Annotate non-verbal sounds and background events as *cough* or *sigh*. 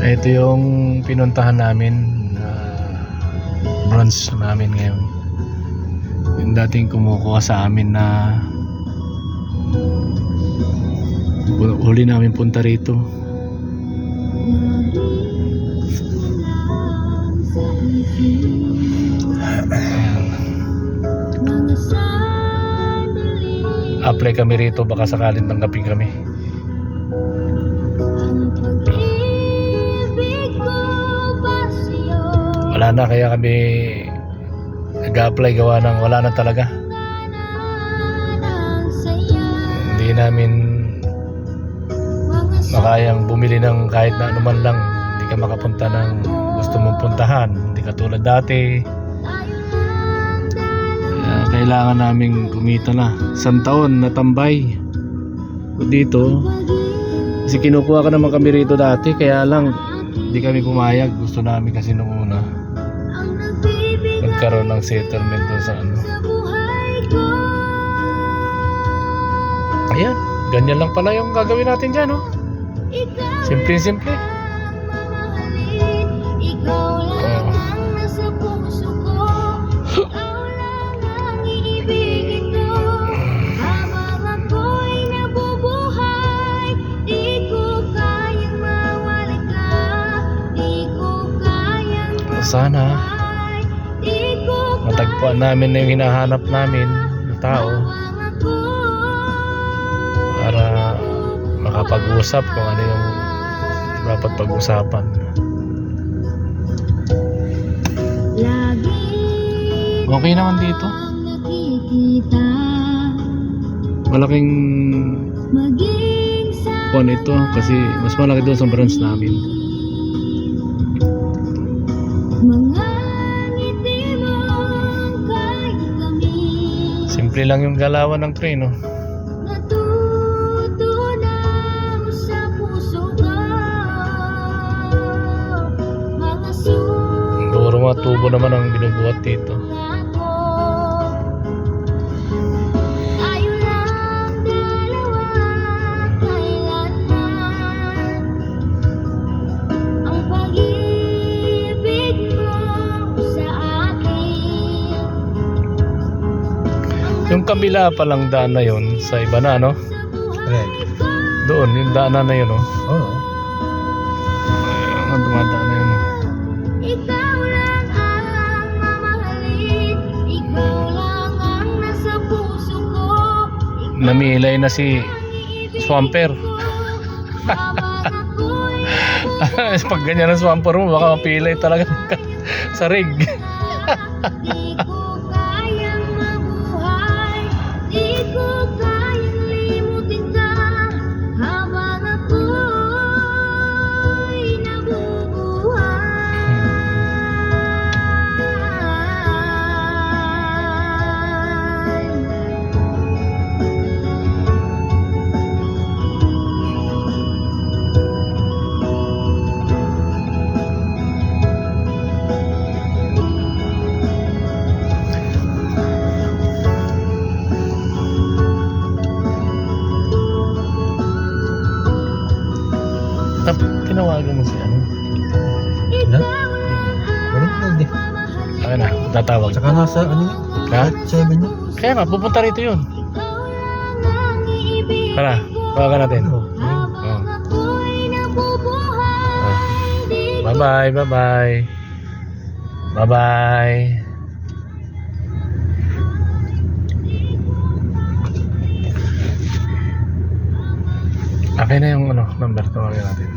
Ito yung pinuntahan namin na branch namin ngayon. Yung dating kumukuha sa amin na huli namin punta rito. Apply kami rito baka sakaling tanggapin kami. Wala na kaya kami nag-apply gawa ng wala na talaga. Hindi namin makayang bumili ng kahit na anuman lang. Hindi ka makapunta ng gusto mong puntahan. Hindi katulad dati. Kaya kailangan naming kumita na. Isang taon natambay. Dito, kasi kinukuha ka naman kami rito dati, kaya lang hindi kami pumayag. Gusto namin kasi nung una magkaroon ng settlement doon sa ano. Ayan, ganyan lang pala yung gagawin natin dyan, oh. Simple-simple. Oo. Sana matagpuan namin na yung hinahanap namin na tao para makapag-usap kung ano yung dapat pag-usapan. Okay naman dito. Malaking kuan ito kasi mas malaki doon sa branch namin. Simple lang yung galawan ng train, oh. Puro mga tubo naman ang binubuhat dito. Yung kabila pa lang daan na yun, sa iba na, no? Correct. Doon, yung daanan na yun, oh. Oo. Ang dumadaan na yun, oh. Ikaw lang ang mamahalin Ikaw lang ang nasa puso ko Namilay na si Swamper. *laughs* Pag ganyan ang swamper mo, baka mapilay talaga *laughs* sa rig. Tinawagan mo si ano. Na? Ganun na hindi. Na, tatawag. Tsaka nasa ano yun? Ha? Seven yun. Kaya nga, pupunta rito yun. Tara, tawagan natin. Ano? Oh. Bye-bye, bye-bye. Bye-bye. Okay na yung ano, number tawagan natin.